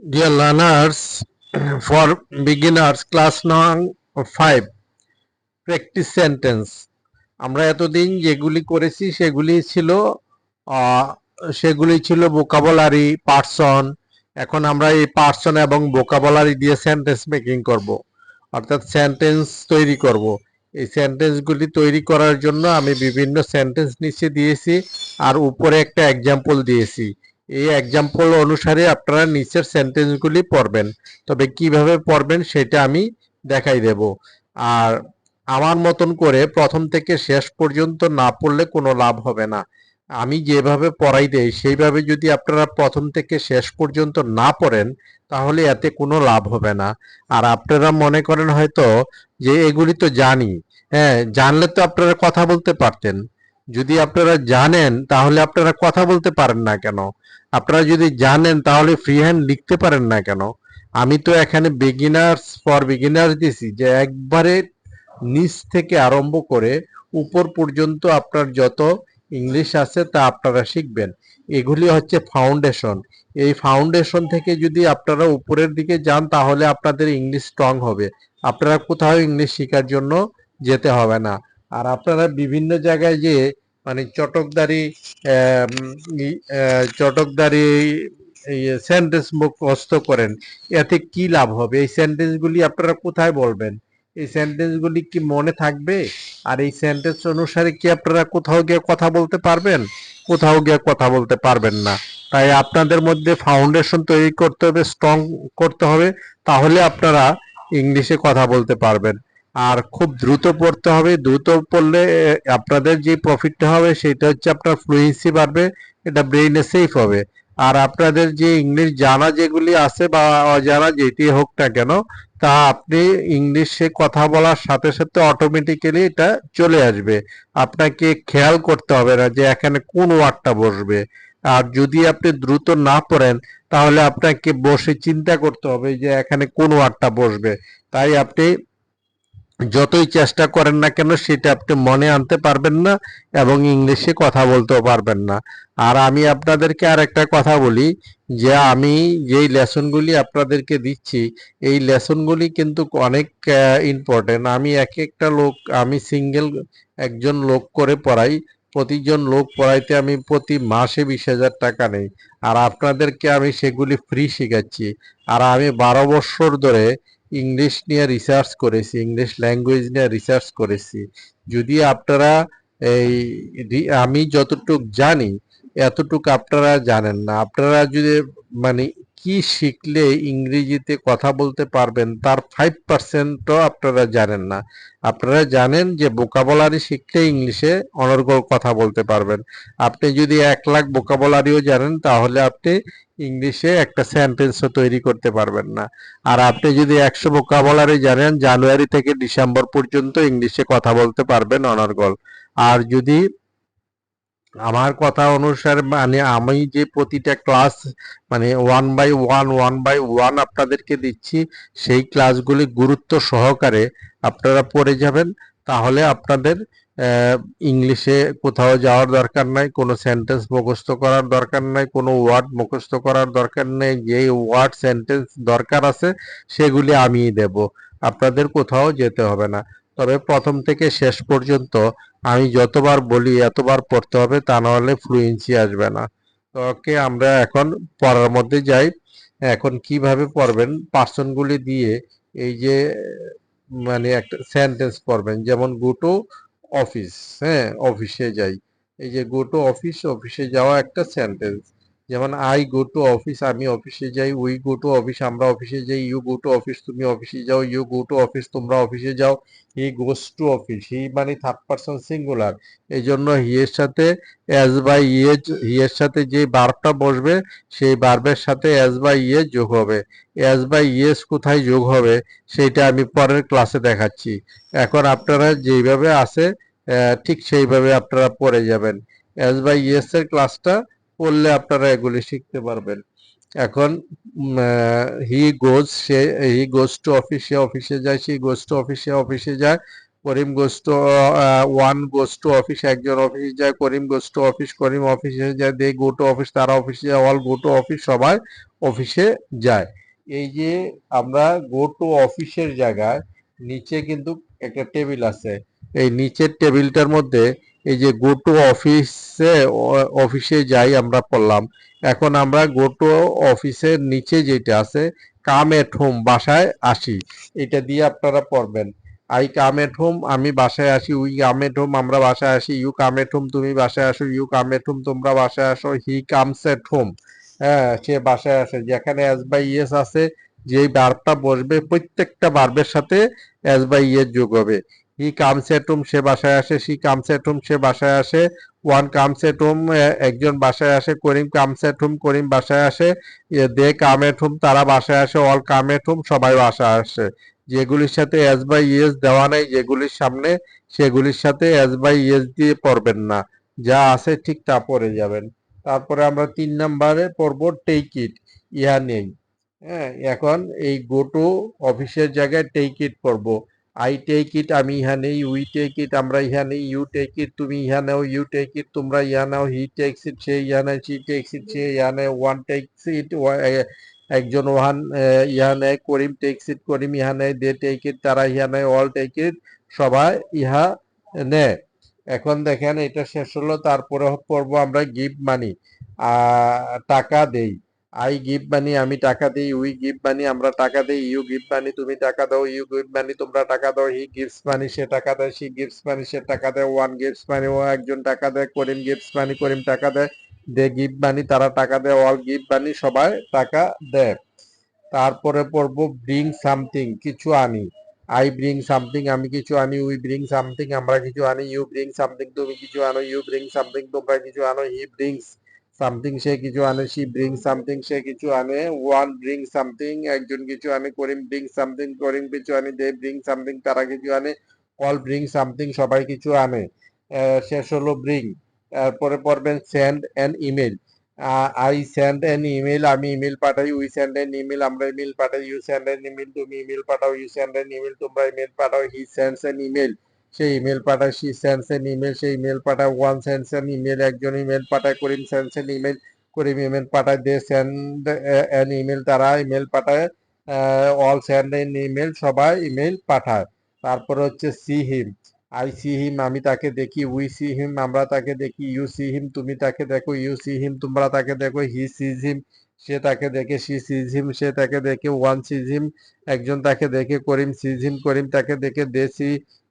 Dear learners, for beginners, class nine five, practice sentence. আমরা এতদিন যেগুলি করেছি সেগুলি ছিল সেগুলি ছিল ভোকাবুলারি পার্সন এখন আমরা এই পার্সন এবং ভোকাবুলারি দিয়ে সেন্টেন্স মেকিং করব। অর্থাৎ সেন্টেন্স তৈরি করব। এই সেন্টেন্সগুলি তৈরি করার জন্য আমি বিভিন্ন সেন্টেন্স নিচে দিয়েছি আর উপরে একটা এক্সাম্পল দিয়েছি। এই এক্সাম্পল অনুসারে আপনারা নিচের সেন্টেন্সগুলি পড়বেন। তবে কীভাবে পড়বেন সেটা আমি দেখাই দেব। আর আমার মতন করে প্রথম থেকে শেষ পর্যন্ত না পড়লে কোনো লাভ হবে না। আমি যেভাবে পড়াই দেই, সেইভাবে যদি আপনারা প্রথম থেকে শেষ পর্যন্ত না পড়েন, তাহলে এতে কোনো লাভ হবে না। আর আপনারা মনে করেন হয়তো যে এগুলি তো জানি। হ্যাঁ জানলে তো আপনারা কথা বলতে পারতেন। যদি আপনারা জানেন, তাহলে আপনারা কথা বলতে পারেন না কেন? আপনারা যদি জানেন, তাহলে ফ্রি হ্যান্ড লিখতে পারেন না কেন? আমি তো এখানে বিগিনার্স ফর বিগিনার্স দিছি, যে একবারে নিচ থেকে আরম্ভ করে উপর পর্যন্ত আপনার যত ইংলিশ আছে, তা আপনারা শিখবেন। এগুলি হচ্ছে ফাউন্ডেশন এই ফাউন্ডেশন থেকে যদি আপনারা উপরের দিকে যান, তাহলে আপনাদের ইংলিশ স্ট্রং হবে। আপনারা কোথাও ইংলিশ শেখার জন্য যেতে হবে না। আর আপনারা বিভিন্ন জায়গায় যে মানে চটকদারি চটকদারি সেন্টেন্স মুখস্থ করেন, এতে কি লাভ হবে? এই সেন্টেন্সগুলি আপনারা কোথায় বলবেন? এই সেন্টেন্সগুলি কি মনে থাকবে? আর এই সেন্টেন্স অনুসারে কি আপনারা কোথাও গিয়ে কথা বলতে পারবেন? কোথাও গিয়ে কথা বলতে পারবেন না। তাই আপনাদের মধ্যে ফাউন্ডেশন তৈরি করতে হবে স্ট্রং করতে হবে, তাহলে আপনারা ইংলিশে কথা বলতে পারবেন। আর খুব দ্রুত পড়তে হবে। দ্রুত পড়লে আপনাদের যে প্রফিটটা হবে, সেটা হচ্ছে আপনার ফ্লুয়েন্সি বাড়বে, এটা ব্রেইনে সেফ হবে। আর আপনাদের যে ইংলিশ জানা যেগুলি আছে বা অজানা যেটি হোক না কেন, তা আপনি ইংলিশে কথা বলার সাথে সাথে অটোমেটিক্যালি এটা চলে আসবে। আপনাকে খেয়াল করতে হবে না যে এখানে কোন ওয়ার্ডটা বসবে। আর যদি আপনি দ্রুত না পড়েন, তাহলে আপনাকে বসে চিন্তা করতে হবে যে এখানে কোন ওয়ার্ডটা বসবে। তাই আপনি যতই চেষ্টা করেন না কেন, সেটা আপনি মনে আনতে পারবেন না এবং ইংলিশে কথা বলতেও পারবেন না। আর আমি আপনাদেরকে আর একটা কথা বলি, যে আমি যেই লেসনগুলি আপনাদেরকে দিচ্ছি, এই লেসনগুলি কিন্তু অনেক ইম্পর্টেন্ট আমি এক একটা লোক, আমি সিঙ্গেল একজন লোক করে পড়াই, প্রতিজন লোক পড়াইতে আমি প্রতি মাসে বিশ হাজার টাকা নেই। আর আপনাদেরকে আমি সেগুলি ফ্রি শেখাচ্ছি। আর আমি বারো বছর ধরে ইংলিশ নিয়ে রিসার্চ করেছি ইংলিশ ল্যাঙ্গুয়েজ নিয়ে রিসার্চ করেছি। যদি আপনারা এই আমি যতটুক জানি, এতটুক আপনারা জানেন না। আপনারা যদি মানে কি শিখলে ইংরেজিতে কথা বলতে পারবেন, তার ফাইভ পার্সেন্টও আপনারা জানেন না। আপনারা জানেন যে ভোকাবুলারি শিখলে ইংলিশে অনর্গল কথা বলতে পারবেন। আপনি যদি এক লাখ ভোকাবুলারিও জানেন, তাহলে আপনি ইংলিশে একটা সেন্টেন্সও তৈরি করতে পারবেন না। আর আপনি যদি একশো ভোকাবুলারি জানেন, জানুয়ারি থেকে ডিসেম্বর পর্যন্ত ইংলিশে কথা বলতে পারবেন অনর্গল। আর যদি আমার কথা অনুসারে মানে আমি যে প্রতিটা ক্লাস মানে one by one one by one আপনাদেরকে দিচ্ছি, সেই ক্লাসগুলি গুরুত্ব সহকারে আপনারা পড়ে যাবেন। তাহলে আপনাদের ইংলিশে কোথাও যাওয়ার দরকার নাই, কোনো সেন্টেন্স মুখস্থ করার দরকার নাই, কোনো ওয়ার্ড মুখস্থ করার দরকার নেই, যেই ওয়ার্ড সেন্টেন্স দরকার আছে, সেগুলি আমিই দেব। আপনাদের কোথাও যেতে হবে না। তবে প্রথম থেকে শেষ পর্যন্ত আমি যতবার বলি, এতবার পড়তে হবে, তা নাহলে ফ্লুয়েন্সি আসবে না। তো ওকে, আমরা এখন পড়ার মধ্যে যাই। এখন কীভাবে পড়বেন? পার্সনগুলি দিয়ে এই যে মানে একটা সেন্টেন্স পড়বেন। যেমন গো টু অফিস হ্যাঁ অফিসে যাই। এই যে গো টু অফিস অফিসে যাওয়া একটা সেন্টেন্স যেমন আই গো টু অফিস আমি অফিসে যাই উই গো টু অফিস আমরা অফিসে যাই ইউ গো টু অফিস তুমি অফিসে যাও ইউ গো টু অফিস তোমরা অফিসে যাও হি গোস টু অফিস হি মানে থার্ড পারসন সিঙ্গুলার এই জন্য হি এর সাথে অ্যাজ বাই ইয়ে হি এর সাথে যে বার্বটা বসবে, সেই বার্বের সাথে অ্যাজ বাই ইয়ে যোগ হবে। অ্যাজ বাই ইয়েস কোথায় যোগ হবে, সেইটা আমি পরের ক্লাসে দেখাচ্ছি। এখন আপনারা যেইভাবে আছে ঠিক সেইভাবে আপনারা পড়ে যাবেন। অ্যাজ বাই ইয়েস এর ক্লাসটা পড়লে আপনারা এগুলি শিখতে পারবেন। এখন হি গোজ সে হি গোজ টু অফিস অফিসে যায় সে গোজ টু অফিস অফিসে যায়। Karim goes to one goes to office একজন অফিসে যায়, করিম গোস টু অফিস করিম অফিসে যায় দে গো টু অফিস তারা অফিসে যায় অল গো টু অফিস সবাই অফিসে যায়। এই যে আমরা গো টু অফিসের জায়গায়, নিচে কিন্তু একটা টেবিল আছে। এই নিচের টেবিলটার মধ্যে এই যে গো টু অফিসে অফিসে যাই আমরা পড়লাম। এখন আমরা গো টু অফিসের নিচে যেটা আছে কাম এট হোম বাসায় আসি। এটা দিয়ে আপনারা পড়বেন। আই কাম এট হোম আমি বাসায় আসি উই কাম এট হোম আমরা বাসায় আসি ইউ কাম এট হোম তুমি বাসায় আসো ইউ কাম এট হোম তোমরা বাসায় আসো হি কামস এট হোম হ্যাঁ সে বাসায় আসে। যেখানে এস বাই ইয়েস আছে, যেই বার্বটা বসবে, প্রত্যেকটা বার্বের সাথে এস বাই ইয়েস যোগ হবে। হি কামস এট হোম সে বাসায় আসে, সি কামস এট হোম সে বাসায় আসে, ওয়ান কামস এট হোম একজন বাসায় আসে, করিম কামস এট হোম করিম বাসায় আসে দে কাম এট হোম তারা বাসায় আসে, অল কাম এট হোম সবাই বাসায় আসে। যেগুলির সাথে এস বাই ইয়েস দেওয়া নেই, যেগুলির সামনে, সেগুলির সাথে এস বাই ইয়েস দিয়ে পড়বেন না। যা আছে ঠিক তা পড়ে যাবেন। তারপরে আমরা তিন নাম্বারে পড়ব টেক ইট ইহা নেই হ্যাঁ এখন এই গো টু অফিসের জায়গায় টেক ইট পড়ব। আই টেক ইট আমি ইহা নেই উই টেক ইট আমরা ইহা নেই ইউ টেক ইট তুমি ইহা নাও ইউ টেক ইট তোমরা ইহা নাও হি টেক্স ইট সে ইহা নেয় সি টেক্স ইট সে ইহা নেয় ওয়ান টেক্স ইট একজন ওয়ান ইহা নেয় করিম টেক্স ইট করিম ইহা নেয় দে টেক ইট তারা ইহা নেয় অল টেক ইট সবাই ইহা নেয় এখন দেখেন, এটা শেষ হলো, তারপরে পড়ব আমরা গিফট মানি টাকা দেই। আই গিভ মানি আমি টাকা দিই উই গিভ মানি আমরা টাকা দিই ইউ গিভ মানি তুমি টাকা দাও ইউ গিভ মানি তোমরা টাকা দাও হি গিভস মানি সে টাকা দেয় সি গিভস মানি সে টাকা দেয় ওয়ান গিভস মানি ও একজন টাকা দেয়, করিম গিভস মানি করিম টাকা দেয় দে গিভ মানি তারা টাকা দেয় অল গিভ মানি সবাই টাকা দেয়। তারপরে পড়ব ব্রিং সামথিং কিছু আনি। আই ব্রিং সামথিং আমি কিছু আনি উই ব্রিং সামথিং আমরা কিছু আনি ইউ ব্রিং সামথিং তুমি কিছু আনো ইউ ব্রিং সামথিং তোমরা কিছু আনো হি ব্রিংস সামথিং সে কিছু আনে সি ব্রিং সামথিং সে কিছু আনে ওয়ান ব্রিং সামথিং একজন কিছু আনে, করিম ব্রিং সামথিং করিম কিছু আনে দে ব্রিং সামথিং তারা কিছু আনে অল ব্রিং সামথিং সবাই কিছু আনে। শেষ হলো ব্রিং তারপরে পড়বেন send an email I send an email আমি ইমেল পাঠাই উই সেন্ড অ্যান ইমেল আমরা ইমেল পাঠাই ইউ সেন্ড অ্যান ইমেল তুমি ইমেল পাঠাও ইউ সেন্ড অ্যান ইমেল তোমরা ইমেল পাঠাও হি সেন্ডস অ্যান ইমেল সে ইমেল পাঠায়, সি সেন্ডস এন ইমেল সেই ইমেল পাঠায় ওয়ান সেন্ডস এন ইমেল একজন ইমেল পাঠায়, Karim sends an email Karim email পাঠায় দে স্যান্ড এন ইমেল তারা ইমেল পাঠায় অল স্যান্ড এন ইমেল সবাই ইমেল পাঠায়। তারপর হচ্ছে see him I see him আমি তাকে দেখি উই সি হিম আমরা তাকে দেখি ইউ সি হিম তুমি তাকে দেখো ইউ সি হিম তোমরা তাকে দেখো হি সিজ হিম সে তাকে দেখে সি সিজ হিম সে তাকে দেখে ওয়ান সিজ হিম একজন তাকে দেখে, করিম সিজ হিম করিম তাকে দেখে দে সি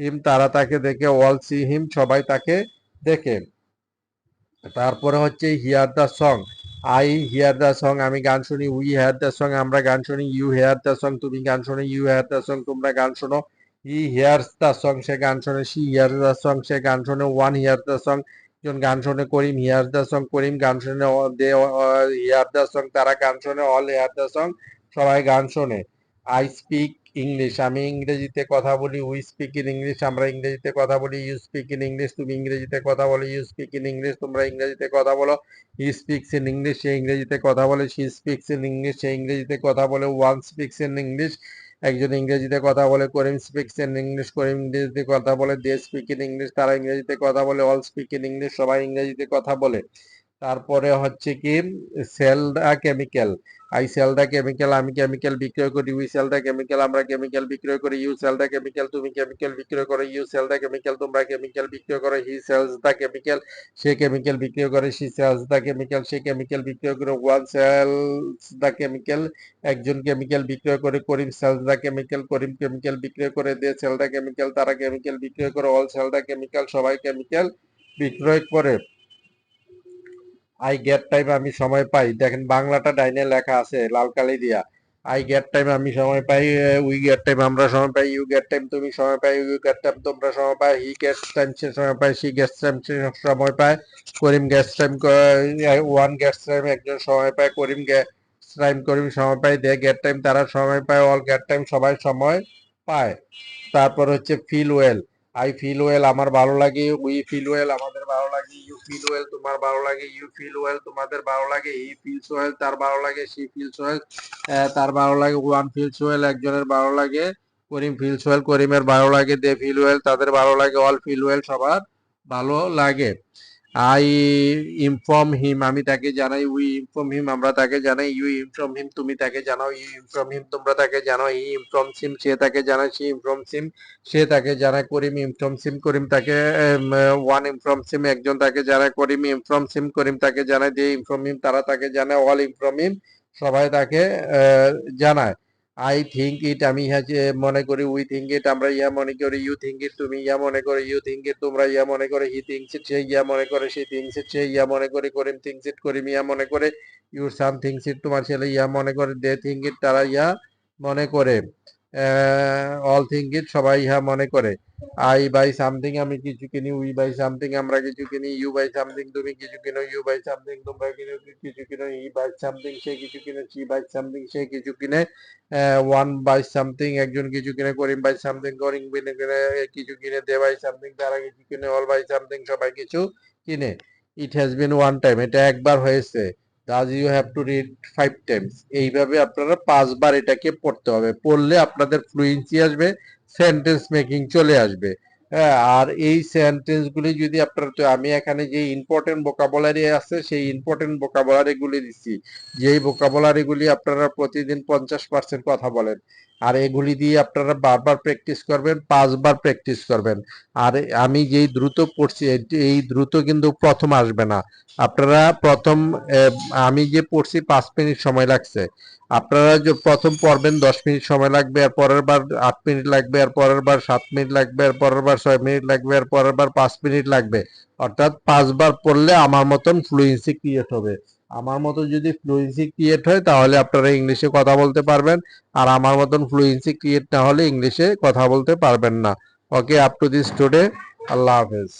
হিম তারা তাকে দেখে অল সি হিম সবাই তাকে দেখে তারপরে হচ্ছে hear the song I hear the song আমি গান শুনি উই হেয়ার দ্য সং আমরা গান শুনি ইউ হেয়ার দ্য সং তুমি গান শোনো ইউ হেয়ার দ্য সং তোমরা গান শোনো হি হিয়ার্স দ্য সং সে গান শোনে সি হিয়ার দ্য সং সে গান শোনে ওয়ান হিয়ার দ্য সং একজন গান শোনে Karim hear the song Karim গান শোনে দে হিয়ার দ্য সং তারা গান শোনে অল হেয়ার দ্য সং সবাই গান শোনে আই স্পিক ইংলিশ আমি ইংরেজিতে কথা বলি উই স্পিক ইন ইংলিশ আমরা ইংরেজিতে কথা বলি ইউ স্পিক ইন ইংলিশ তুমি ইংরেজিতে কথা বলো ইউ স্পিক ইন ইংলিশ তোমরা ইংরেজিতে কথা বলো হি স্পিক্স ইন ইংলিশ সে ইংরেজিতে কথা বলে শি স্পিক্স ইন ইংলিশ সে ইংরেজিতে কথা বলে ওয়ান স্পিক্স ইন ইংলিশ একজন ইংরেজিতে কথা বলে Karim speaks in English Karim ইংরেজিতে কথা বলে দে স্পিক ইন ইংলিশ তারা ইংরেজিতে কথা বলে অল স্পিক ইন ইংলিশ সবাই ইংরেজিতে কথা বলে তারপরে হচ্ছে কি sell the chemical I sell the chemical আমি কেমিক্যাল বিক্রয় করি উই সেল দা কেমিক্যাল আমরা কেমিক্যাল বিক্রয় করি ইউ সেল দা কেমিক্যাল তুমি কেমিক্যাল বিক্রয় করো ইউ সেল দা কেমিক্যাল তোমরা কেমিক্যাল বিক্রয় করো হি সেলস দা কেমিক্যাল সে কেমিক্যাল বিক্রয় করে সি সেলস দা কেমিক্যাল সে কেমিক্যাল বিক্রয় করে ওয়ান সেলস দা কেমিক্যাল একজন কেমিক্যাল বিক্রয় করে Karim sells the chemical Karim chemical বিক্রয় করে দে সেল দা কেমিক্যাল তারা কেমিক্যাল বিক্রয় করে অল সেল দা কেমিক্যাল সবাই কেমিক্যাল বিক্রয় করে আই গেট টাইম আমি সময় পাই। দেখেন বাংলাটা ডাইনে লেখা আছে লাল কালি দিয়া। আই গেট টাইম আমি সময় পাই উই গেট টাইম আমরা সময় পাই ইউ গেট টাইম তুমি সময় পাই ইউ গেট টাইম তোমরা সময় পাই হি গেটস টাইম সে সময় পায় সি গেটস টাইম সে সময় পায়, Karim gets time one gets time একজন সময় পায়, করিম গেটস টাইম করিম সময় পায় দে গেট টাইম তারা সময় পায় অল গেট টাইম সবাই সময় পায়। তারপর হচ্ছে feel well I feel well আমার ভালো লাগে উই ফিল ওয়েল আমাদের ভালো লাগে ইউ ফিল ওয়েল তোমার ভালো লাগে ইউ ফিল ওয়েল তোমাদের ভালো লাগে হি ফিলস ওয়েল তার ভালো লাগে সি ফিলস ওয়েল তার ভালো লাগে ওয়ান ফিলস ওয়েল একজনের ভালো লাগে, করিম ফিলস ওয়েল করিমের ভালো লাগে দে ফিল ওয়েল তাদের ভালো লাগে অল ফিল ওয়েল সবার ভালো লাগে। আই ইনফর্ম হিম আমি তাকে জানাই উই ইনফর্ম হিম আমরা তাকে জানাই ইউ ইনফর্ম হিম তুমি তাকে জানাও ইউ ইনফর্ম হিম তোমরা তাকে জানাও ই ইনফর্ম সিম সে তাকে জানায় সে ইনফর্ম সিম সে তাকে জানায় করিম ইনফর্ম সিম করিম তাকে ওয়ান ইনফর্ম সিম একজন তাকে জানায় করিম ইনফর্ম সিম করিম তাকে জানায় দে ইনফর্ম হিম তারা তাকে জানায় অল ইনফর্ম হিম সবাই তাকে জানায় আই থিঙ্ক ইট আমি ইহা যে মনে করি উই থিঙ্ক ইট আমরা ইয়া মনে করি ইউ থিঙ্ক ইট তুমি ইয়া মনে করো ইউ থিঙ্ক ইট তোমরা ইয়া মনে করে হি থিঙ্কস ইট সে ইয়া মনে করে সে থিঙ্কস ইট সে ইয়া মনে করে, করিম থিঙ্কস ইট করিম ইয়া মনে করে ইউর সাম থিঙ্কস ইট তোমার ছেলে ইয়া মনে করে দে থিঙ্ক ইট তারা ইয়া মনে করে। অল থিঙ্ক ইট সবাই ইহা মনে করে। আই বাই সামথিং আমি কিছু কিনি উই বাই সামথিং আমরা কিছু কিনি ইউ বাই সামথিং তুমি কিছু কিনো ইউ বাই সামথিং তোমরা কিনো, কিছু কিনো ই বাই সামথিং সে কিছু কিনে সি বাই সামথিং সে কিছু কিনে ওয়ান বাই সামথিং একজন কিছু কিনে, করিম বাই সামথিং করিম কিনে কিনে কিছু কিনে, দে বাই সামথিং তারা কিছু কিনে অল বাই সামথিং সবাই কিছু কিনে। It has been one time এটা একবার হয়েছে। Does you have to read five times এইভাবে আপনারা পাঁচবার এটাকে পড়তে হবে। পড়লে আপনাদের ফ্লুয়েন্সি আসবে সেন্টেন্স মেকিং চলে আসবে। হ্যাঁ আর এই সেন্টেন্সগুলি যদি আপনার তো আমি এখানে যে ইম্পর্টেন্ট ভোকাবুলারি আছে, সেই ইম্পর্টেন্ট বোকাবলারিগুলি দিচ্ছি। যেই বোকাবলারিগুলি আপনারা প্রতিদিন পঞ্চাশ পার্সেন্ট কথা বলেন আর এগুলি দিয়ে আপনারা বারবার প্র্যাকটিস করবেন, পাঁচবার প্র্যাকটিস করবেন। আর আমি যেই দ্রুত পড়ছি এই- দ্রুত কিন্তু প্রথম আসবে না। আপনারা প্রথম আমি যে পড়ছি, পাঁচ মিনিট সময় লাগছে। আপনারা যে প্রথম পড়বেন, দশ মিনিট সময় লাগবে, আর পরের বার আট মিনিট লাগবে, আর পরের বার সাত মিনিট লাগবে, আর পরের বার ছয় মিনিট লাগবে, আর পরের বার পাঁচ মিনিট লাগবে। অর্থাৎ পাঁচবার পড়লে আমার মতন ফ্লুয়েন্সি ক্রিয়েট হবে। আমার মতো যদি ফ্লুয়েন্সি ক্রিয়েট হয়, তাহলে আপনারা ইংলিশে কথা বলতে পারবেন। আর আমার মতন ফ্লুয়েন্সি ক্রিয়েট না হলে ইংলিশে কথা বলতে পারবেন না। Okay up to this today আল্লাহ হাফেজ।